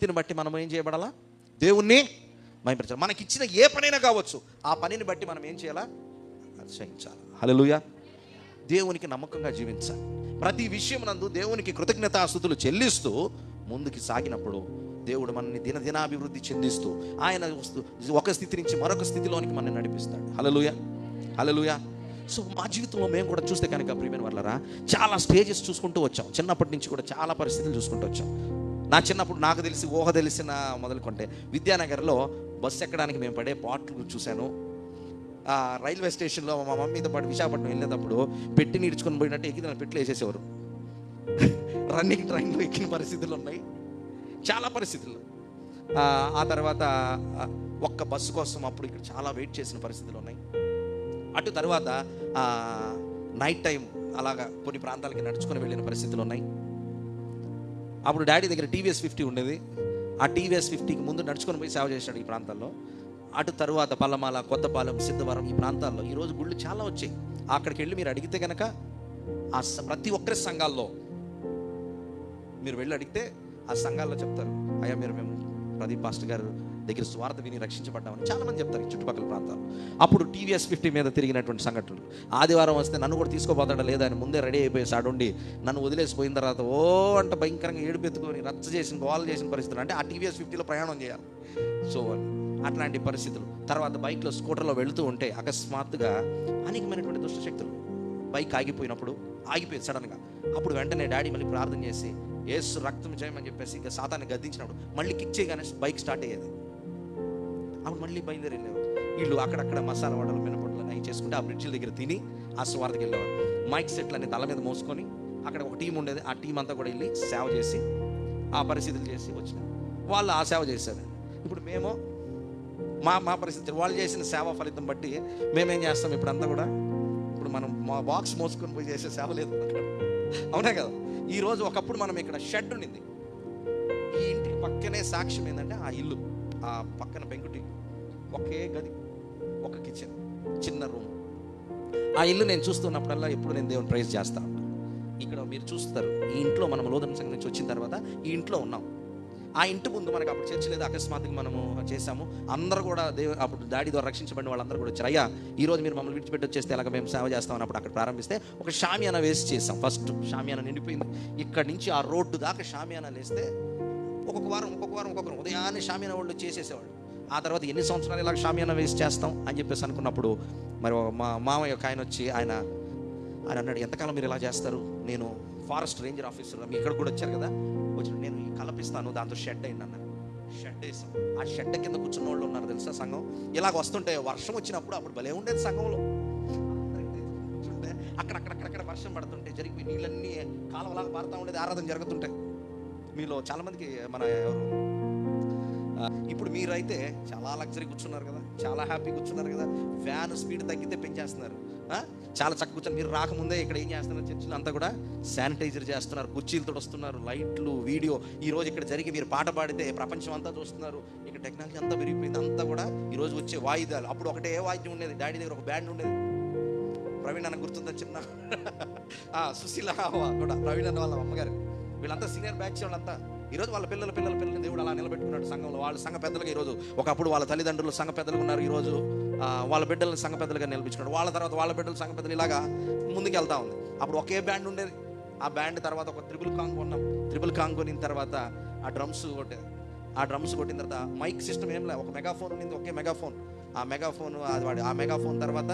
స్థితిని బట్టి మనం ఏం చేయబడాలా? దేవుణ్ణి మైపరచాలి మనకి ఇచ్చిన ఏ పనైనా కావచ్చు ఆ పనిని బట్టి మనం ఏం చేయాలా? అతిశయించాలి హల్లెలూయా. దేవునికి నమ్మకంగా జీవించాలి. ప్రతి విషయం నందు దేవునికి కృతజ్ఞతాస్థుతులు చెల్లిస్తూ ముందుకు సాగినప్పుడు దేవుడు మనల్ని దినదినాభివృద్ధి చెందిస్తూ ఆయన వస్తూ- ఒక స్థితి నుంచి మరొక స్థితిలోనికి మనల్ని నడిపిస్తాడు. హలలుయ హలలుయ సో మా జీవితంలో మేము కూడా చూస్తే కనుక ప్రియమైన వాళ్ళరా చాలా స్టేజెస్ చూసుకుంటూ వచ్చాం. చిన్నప్పటి నుంచి కూడా చాలా పరిస్థితులు చూసుకుంటూ వచ్చాం. నా చిన్నప్పుడు నాకు తెలిసి ఊహ తెలిసిన మొదలుకుంటే విద్యానగర్లో బస్సు ఎక్కడానికి మేము పడే పాటలు చూశాను. రైల్వే స్టేషన్లో మా మమ్మీతో పాటు విశాఖపట్నం వెళ్ళేటప్పుడు పెట్టి నీడ్చుకొని పోయినట్టు ఎక్కి దాని పెట్లు వేసేసేవారు. రన్నింగ్ ట్రైన్లో ఎక్కిన పరిస్థితులు ఉన్నాయి. చాలా పరిస్థితులు. ఆ, తర్వాత ఒక్క బస్సు కోసం అప్పుడు ఇక్కడ చాలా వెయిట్ చేసిన పరిస్థితులు ఉన్నాయి. అటు తర్వాత నైట్ టైం అలాగా కొన్ని ప్రాంతాలకి నడుచుకొని వెళ్ళిన పరిస్థితులు ఉన్నాయి. అప్పుడు డాడీ దగ్గర టీవీఎస్ ఫిఫ్టీ ఉండేది. ఆ టీవీఎస్ ఫిఫ్టీకి ముందు నడుచుకొని పోయి సేవ చేశాడు ఈ ప్రాంతాల్లో. అటు తరువాత పల్లమాల కొత్తపాలెం సిద్ధవరం ఈ ప్రాంతాల్లో ఈరోజు గుళ్ళు చాలా వచ్చాయి. అక్కడికి వెళ్ళి మీరు అడిగితే కనుక ఆ ప్రతి ఒక్కరి సంఘాల్లో మీరు వెళ్ళి అడిగితే ఆ సంఘాల్లో చెప్తారు అయ్యా మీరు మేము ప్రదీప్ పాస్టర్ గారు దగ్గర స్వార్థ విని రక్షించబడ్డామని చాలామంది చెప్తారు ఈ చుట్టుపక్కల ప్రాంతాలు అప్పుడు టీవీఎస్ ఫిఫ్టీ మీద తిరిగినటువంటి సంఘటనలు. ఆదివారం వస్తే నన్ను కూడా తీసుకోపోతాడా లేదా అని ముందే రెడీ అయిపోయి సాడుండి నన్ను వదిలేసిపోయిన తర్వాత ఓ అంట భయంకరంగా ఏడుపెత్తుకొని రచ్చ చేసిన గోల్ చేసిన పరిస్థితులు. అంటే ఆ టీవీఎస్ ఫిఫ్టీలో ప్రయాణం చేయాలి. సో అట్లాంటి పరిస్థితులు. తర్వాత బైక్లో స్కూటర్లో వెళుతూ ఉంటే అకస్మాత్తుగా అనేకమైనటువంటి దుష్టశక్తులు బైక్ ఆగిపోయినప్పుడు ఆగిపోయింది సడన్గా. అప్పుడు వెంటనే డాడీ మళ్ళీ ప్రార్థన చేసి ఏసు రక్తం చేయమని చెప్పేసి ఇంకా సాతాన్ని గద్దించినప్పుడు మళ్ళీ కిక్ చేయగానే బైక్ స్టార్ట్ అయ్యేది. ఆవిడ మళ్ళీ బయలుదేరి వెళ్ళేవారు వీళ్ళు అక్కడక్కడ మసాలా వడలు మినపడలు అవి చేసుకుంటే ఆ బ్రిడ్జిల దగ్గర తిని ఆ స్వార్థకి వెళ్ళేవారు మైక్ సెట్లు అనే తల మీద మోసుకొని అక్కడ ఒక టీం ఉండేది. ఆ టీం అంతా కూడా వెళ్ళి సేవ చేసి ఆ పరిస్థితులు చేసి వచ్చిన వాళ్ళు ఆ సేవ చేశారు. ఇప్పుడు మేము మా మా పరిస్థితి వాళ్ళు చేసిన సేవ ఫలితం బట్టి మేమేం చేస్తాం ఇప్పుడు అంతా కూడా? ఇప్పుడు మనం మా బాక్స్ మోసుకొని పోయి చేసే సేవ లేదు అవునా కదా? ఈరోజు ఒకప్పుడు మనం ఇక్కడ షెడ్ ఉండింది. ఈ ఇంటికి పక్కనే సాక్ష్యం ఏంటంటే ఆ ఇల్లు. ఆ పక్కన పెంకుటి ఒకే గది ఒక కిచెన్ చిన్న రూమ్. ఆ ఇల్లు నేను చూస్తున్నప్పుడల్లా ఎప్పుడు నేను దేవుని ప్రైజ్ చేస్తా ఇక్కడ మీరు చూస్తారు ఈ ఇంట్లో మనం లోదన సంఘం నుంచి వచ్చిన తర్వాత ఈ ఇంట్లో ఉన్నాం. ఆ ఇంటి ముందు మనకు అప్పుడు చర్చ లేదు అకస్మాత్తుగా మనము చేసాము అందరూ కూడా దేవు అప్పుడు దాడి ద్వారా రక్షించబడిన వాళ్ళందరూ కూడా వచ్చారు. అయ్యా ఈ రోజు మీరు మమ్మల్ని విడిచిపెట్టి వచ్చేస్తే ఎలాగ మేము సేవ చేస్తాం అప్పుడు అక్కడ ప్రారంభిస్తే ఒక షామియానా వేసి చేసాం ఫస్ట్ షామియానా నిండిపోయింది. ఇక్కడ నుంచి ఆ రోడ్డు దాకా షామియానా వేస్తే ఒక్కొక్క వారం ఒక్కొక్క వారం ఒక్కొక్కరు ఉదయాన్నే షామియానా వాళ్ళు చేసేసేవాళ్ళు. ఆ తర్వాత ఎన్ని సంవత్సరాలు ఇలా షామియానా వేసి చేస్తాం అని చెప్పేసి అనుకున్నప్పుడు మరి ఒక మా మామయ్య ఒక ఆయన వచ్చి ఆయన ఆయన అన్నాడు ఎంతకాలం మీరు ఇలా చేస్తారు? నేను ఫారెస్ట్ రేంజర్ ఆఫీసర్ మీ ఇక్కడ కూడా వచ్చారు కదా? వచ్చి నేను కలపిస్తాను దాంతో షెడ్ అయింది అన్న షెడ్ వేసాం. ఆ షెడ్ కింద కూర్చున్న వాళ్ళు ఉన్నారు తెలుసా సంఘం? ఇలాగ వస్తుంటే వర్షం వచ్చినప్పుడు అప్పుడు భలే ఉండేది సంఘంలో. అక్కడక్కడక్కడక్కడ వర్షం పడుతుంటే జరిగి నీళ్ళన్నీ కాలువలాగా పారుతూ ఉండేది ఆరాధన జరుగుతుంటాయి మీలో చాలామందికి మన ఎవరు? ఇప్పుడు మీరైతే చాలా లగ్జరీ కూర్చున్నారు కదా చాలా హ్యాపీ కూర్చున్నారు కదా ఫ్యాన్ స్పీడ్ తగ్గితే పెంచేస్తున్నారు. చాలా చక్కగా కూర్చొని మీరు రాకముందే ఇక్కడ ఏం చేస్తున్నారు చర్చిలో అంతా కూడా? శానిటైజర్ చేస్తున్నారు కుర్చీలతో వస్తున్నారు లైట్లు వీడియో. ఈ రోజు ఇక్కడ జరిగి మీరు పాట పాడితే ప్రపంచం అంతా చూస్తున్నారు. ఇక్కడ టెక్నాలజీ అంతా పెరిగిపోయింది అంతా కూడా ఈ రోజు వచ్చే వాయిద్యాలు అప్పుడు ఒకటే వాయిద్యం ఉండేది డాడీ దగ్గర ఒక బ్యాండ్ ఉండేది. ప్రవీణ్ అన్న గుర్తుందా చిన్న? ఆ, సుశీల కూడా ప్రవీణ్ అన్న వాళ్ళ అమ్మగారు. వీళ్ళంతా సీనియర్ బ్యాచ్ వాళ్ళంతా. ఈరోజు వాళ్ళ పిల్లల పిల్లల పిల్లల్ని దేవుడు అలా నిలబెట్టుకున్నాడు సంఘంలో. వాళ్ళ సంఘ పెద్దలుగా ఈరోజు ఒకప్పుడు వాళ్ళ తల్లిదండ్రులు సంఘ పెద్దలు ఉన్నారు ఈరోజు. వాళ్ళ బిడ్డలను సంఘ పెద్దలుగా నిలబెట్టుకున్నాడు. వాళ్ళ తర్వాత వాళ్ళ బిడ్డలు సంఘ పెద్దలు ఇలాగా ముందుకు వెళ్తా ఉంది. అప్పుడు ఒకే బ్యాండ్ ఉండేది. ఆ బ్యాండ్ తర్వాత ఒక త్రిబుల్ కాంగ్ కొన్నాం. త్రిబుల్ కాంగ్ కొనిన తర్వాత ఆ డ్రమ్స్ కొట్టేది. ఆ డ్రమ్స్ కొట్టిన తర్వాత మైక్ సిస్టమ్ ఏం లే ఒక మెగాఫోన్ ఉండింది ఒకే మెగాఫోన్. ఆ మెగాఫోన్ అది వాడి ఆ మెగాఫోన్ తర్వాత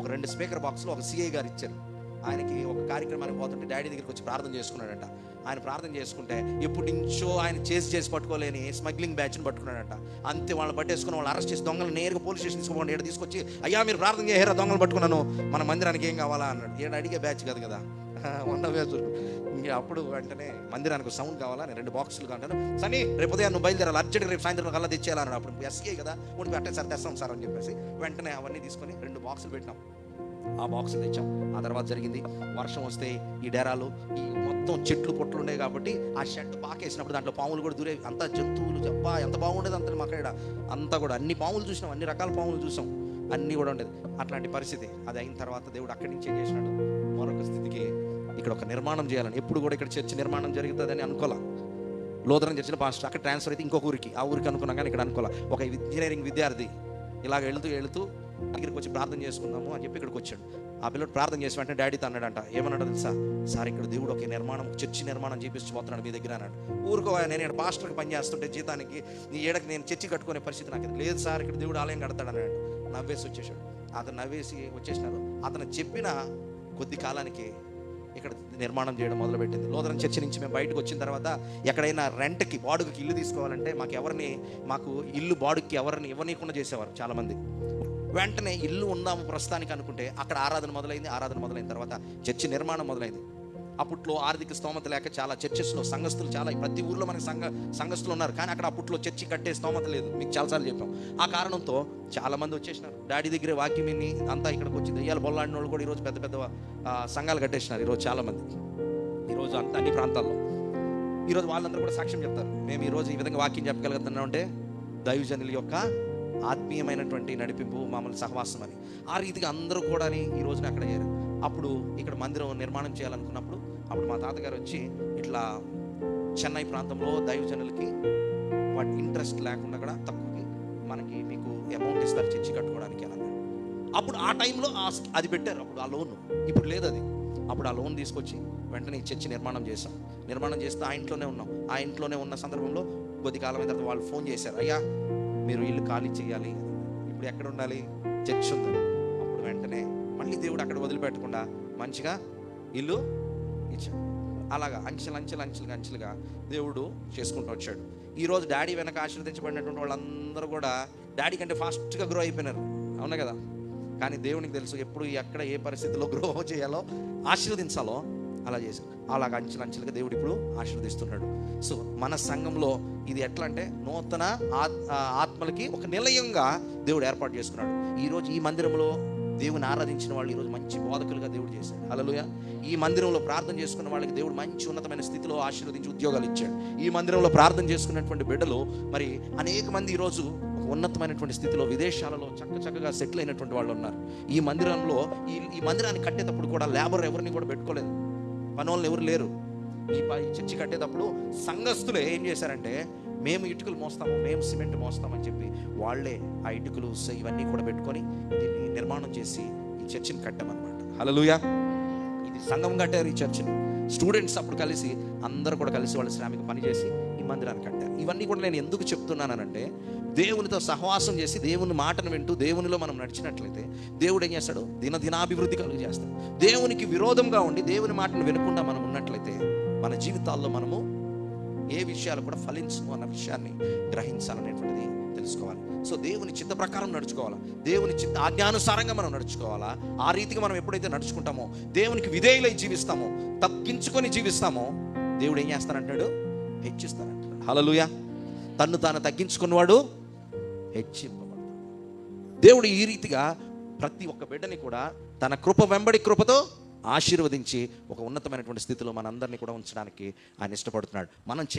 ఒక రెండు స్పీకర్ బాక్స్లో ఒక సిఐ గారు ఇచ్చారు. ఆయనకి ఒక కార్యక్రమానికి పోతుంటే డాడీ దగ్గరికి వచ్చి ప్రార్థన చేసుకున్నాడట. ఆయన ప్రార్థన చేసుకుంటే ఎప్పటి నుంచో ఆయన చేసి చేసి పట్టుకోలేని స్మగ్లింగ్ బ్యాచ్ని పట్టుకున్నాడట. అంతే వాళ్ళని పట్టేసుకుని వాళ్ళు అరెస్ట్ చేసి దొంగలు నేరుగా పోలీస్ స్టేషన్ తీసుకోండి ఇక్కడ తీసుకొచ్చి అయ్యా మీరు ప్రార్థన చేయరా దొంగలు పట్టుకున్నాను. మన మందిరానికి ఏం కావాలా? అన్నాడు. ఏడు అడిగే బ్యాచ్ కాదు కదా. వంద బ్యాచ్. ఇంకా అప్పుడు వెంటనే మందిరానికి సౌండ్ కావాలా? నేను రెండు బాక్సులు అంటాను సరే రేపు ఉదయం నువ్వు బయలుదేరాలి. అర్జెంట్ రేపు సాయంత్రం కల్లా తెచ్చేయాలన్నాడు అప్పుడు ఎస్కే కదా ఉండి పెట్టే సార్ తెస్తాం సార్ అని చెప్పేసి వెంటనే అవన్నీ తీసుకొని రెండు బాక్సులు పెట్టినాం. ఆ బాక్స్ తెచ్చాం. ఆ తర్వాత జరిగింది వర్షం వస్తే ఈ డేరాలు ఈ మొత్తం చెట్లు పొట్లు ఉండేవి కాబట్టి ఆ షెడ్ పాకేసినప్పుడు దాంట్లో పాములు కూడా దూరేవి అంత జంతువులు చెప్పా ఎంత బాగుండేది అంత మాకు ఇక్కడ అంతా కూడా అన్ని పాములు చూసినాం అన్ని రకాల పాములు చూసాం. అన్నీ కూడా ఉండేది. అట్లాంటి పరిస్థితి. అది అయిన తర్వాత దేవుడు అక్కడి నుంచి ఏం చేసినాడు? మరొక స్థితికి ఇక్కడ ఒక నిర్మాణం చేయాలని. ఎప్పుడు కూడా ఇక్కడ చర్చి నిర్మాణం జరుగుతుందని అనుకోలే. లోదరం చర్చిన పాస్టర్ అక్కడ ట్రాన్స్ఫర్ అయితే ఇంకొక ఊరికి. ఆ ఊరికి అనుకున్నాం కానీ ఇక్కడ అనుకోలే. ఒక ఇంజనీరింగ్ విద్యార్థి ఇలాగ వెళుతూ వెళుతూ దగ్గరికి వచ్చి ప్రార్థన చేసుకుందాము అని చెప్పి ఇక్కడికి వచ్చాడు. ఆ పిల్లడు ప్రార్థన చేసి వెంటనే డాడీతో అన్నాడంట ఏమన్నాడు తెలుసా? సార్ ఇక్కడ దేవుడు ఒక నిర్మాణం చర్చి నిర్మాణం చేపించిపోతున్నాడు మీ దగ్గర అన్నాడు. ఊరుకో నేను ఇక్కడ పాస్టర్కి పని చేస్తుంటే జీతానికి నీ ఏడకి నేను చర్చి కట్టుకునే పరిస్థితి నాకు లేదు సార్ ఇక్కడ దేవుడు ఆలయం కడతాడు అన్నాడు. నవ్వేసి వచ్చేసాడు అతను నవ్వేసి వచ్చేసినారు. అతను చెప్పిన కొద్ది కాలానికి ఇక్కడ నిర్మాణం చేయడం మొదలుపెట్టింది. లోదరం చర్చి నుంచి మేము బయటకు వచ్చిన తర్వాత ఎక్కడైనా రెంట్కి బాడుగకి ఇల్లు తీసుకోవాలంటే మాకు ఎవరిని మాకు ఇల్లు బాడుగకి ఎవరిని ఇవ్వనీయకుండా చేసేవారు చాలామంది. వెంటనే ఇల్లు ఉందాము ప్రస్తుతానికి అనుకుంటే అక్కడ ఆరాధన మొదలైంది ఆరాధన మొదలైన తర్వాత చర్చి నిర్మాణం మొదలైంది. అప్పట్లో ఆర్థిక స్తోమత లేక చాలా చర్చెస్లో సంఘస్థులు చాలా ప్రతి ఊర్లో మనకి సంఘ సంఘస్థులు ఉన్నారు. కానీ అక్కడ అప్పట్లో చర్చి కట్టే స్తోమత లేదు. మీకు చాలాసార్లు చెప్పాం. ఆ కారణంతో చాలా మంది వచ్చేసినారు. డాడీ దగ్గరే వాక్యం విని అంతా ఇక్కడికి వచ్చి దెయ్యాలు బొల్లాడిన వాళ్ళు కూడా ఈరోజు పెద్ద పెద్ద సంఘాలు కట్టేసినారు ఈరోజు చాలా మంది ఈరోజు అంత అన్ని ప్రాంతాల్లో. ఈరోజు వాళ్ళందరూ కూడా సాక్ష్యం చెప్తారు. మేము ఈరోజు ఈ విధంగా వాక్యం చెప్పగలుగుతున్నాం అంటే దైవజనుల యొక్క ఆత్మీయమైనటువంటి నడిపింపు మామూలు సహవాసం అని. ఆ రీతిగా అందరూ కూడా ఈ రోజున అక్కడ అయ్యారు అప్పుడు ఇక్కడ మందిరం నిర్మాణం చేయాలనుకున్నప్పుడు అప్పుడు మా తాతగారు వచ్చి ఇట్లా చెన్నై ప్రాంతంలో దైవజనులకి వాటి ఇంట్రెస్ట్ లేకుండా కూడా తక్కువకి మనకి మీకు అమౌంట్ ఇస్తారు చర్చి కట్టుకోవడానికి అని అన్నాడు అప్పుడు ఆ టైంలో అది పెట్టారు. అప్పుడు ఆ లోన్. ఇప్పుడు లేదు అది. అప్పుడు ఆ లోన్ తీసుకొచ్చి వెంటనే ఈ చర్చి నిర్మాణం చేశాం. నిర్మాణం చేస్తే ఆ ఇంట్లోనే ఉన్నాం. ఆ ఇంట్లోనే ఉన్న సందర్భంలో కొద్ది కాలం తర్వాత వాళ్ళు ఫోన్ చేశారు. అయ్యా మీరు ఇల్లు ఖాళీ చేయాలి. ఇప్పుడు ఎక్కడ ఉండాలి? చర్చ్ ఉంది. అప్పుడు వెంటనే మళ్ళీ దేవుడు అక్కడ వదిలిపెట్టకుండా మంచిగా ఇల్లు ఇచ్చాడు. అలాగా అంచెలు అంచెలు అంచెలుగా అంచెలుగా దేవుడు చేసుకుంటూ వచ్చాడు. ఈరోజు డాడీ వెనక ఆశీర్వదించబడినటువంటి వాళ్ళందరూ కూడా డాడీ కంటే ఫాస్ట్గా గ్రో అయిపోయినారు. అవునా కదా? కానీ దేవునికి తెలుసు ఎప్పుడు ఎక్కడ ఏ పరిస్థితిలో గ్రో చేయాలో ఆశీర్వదించాలో అలా చేశారు. అలాగ అంచెలంచెలుగా దేవుడు ఇప్పుడు ఆశీర్వదిస్తున్నాడు. సో మన సంఘంలో ఇది ఎట్లా అంటే నూతన ఆత్- ఆత్మలకి ఒక నిలయంగా దేవుడు ఏర్పాటు చేసుకున్నాడు. ఈరోజు ఈ మందిరంలో దేవుని ఆరాధించిన వాళ్ళు ఈరోజు మంచి బోధకులుగా దేవుడు చేశాడు. అలలుయ ఈ మందిరంలో ప్రార్థన చేసుకున్న వాళ్ళకి దేవుడు మంచి ఉన్నతమైన స్థితిలో ఆశీర్వదించి ఉద్యోగాలు ఇచ్చాడు. ఈ మందిరంలో ప్రార్థన చేసుకున్నటువంటి బిడ్డలు మరి అనేక మంది ఈరోజు ఉన్నతమైనటువంటి స్థితిలో విదేశాలలో చక్క చక్కగా సెటిల్ అయినటువంటి వాళ్ళు ఉన్నారు. ఈ మందిరంలో ఈ ఈ మందిరాన్ని కట్టేటప్పుడు కూడా లేబర్ ఎవరిని కూడా పెట్టుకోలేదు. పనోళ్ళు ఎవరు లేరు. ఈ చర్చి కట్టేటప్పుడు సంఘస్థులే ఏం చేశారంటే మేము ఇటుకలు మోస్తాము మేము సిమెంట్ మోస్తామని చెప్పి వాళ్ళే ఆ ఇటుకలు ఇవన్నీ కూడా పెట్టుకొని దీన్ని నిర్మాణం చేసి ఈ చర్చిని కట్టామన్నమాట. హలలుయా ఇది సంఘం కట్టారు ఈ చర్చిని. స్టూడెంట్స్ అప్పుడు కలిసి అందరూ కూడా కలిసి వాళ్ళు శ్రామిక పని చేసి మందిరాన్ని కట్టారు. ఇవన్నీ కూడా నేను ఎందుకు చెప్తున్నానంటే దేవునితో సహవాసం చేసి దేవుని మాటను వింటూ దేవునిలో మనం నడిచినట్లయితే దేవుడు ఏం చేస్తాడు? దిన దినాభివృద్ధి కలుగు చేస్తాడు. దేవునికి విరోధంగా ఉండి దేవుని మాటను వినకుండా మనం ఉన్నట్లయితే మన జీవితాల్లో మనము ఏ విషయాలు కూడా ఫలించము అన్న విషయాన్ని గ్రహించాలనేటువంటిది తెలుసుకోవాలి. సో దేవుని చిత్త ప్రకారం నడుచుకోవాలా? దేవుని చిత్త ఆజ్ఞానుసారంగా మనం నడుచుకోవాలా? ఆ రీతిగా మనం ఎప్పుడైతే నడుచుకుంటామో దేవునికి విధేయులై జీవిస్తామో తప్పించుకొని జీవిస్తామో దేవుడు ఏం చేస్తానంటాడు హెచ్చిస్తారంట హలలుయ తన్ను తాను తగ్గించుకున్నవాడు హెచ్చింపబడతాడు. దేవుడు ఈ రీతిగా ప్రతి ఒక్క బిడ్డని కూడా తన కృప వెంబడి కృపతో ఆశీర్వదించి ఒక ఉన్నతమైనటువంటి స్థితిలో మనందరినీ కూడా ఉంచడానికి ఆయన ఇష్టపడుతున్నాడు. మనం చే-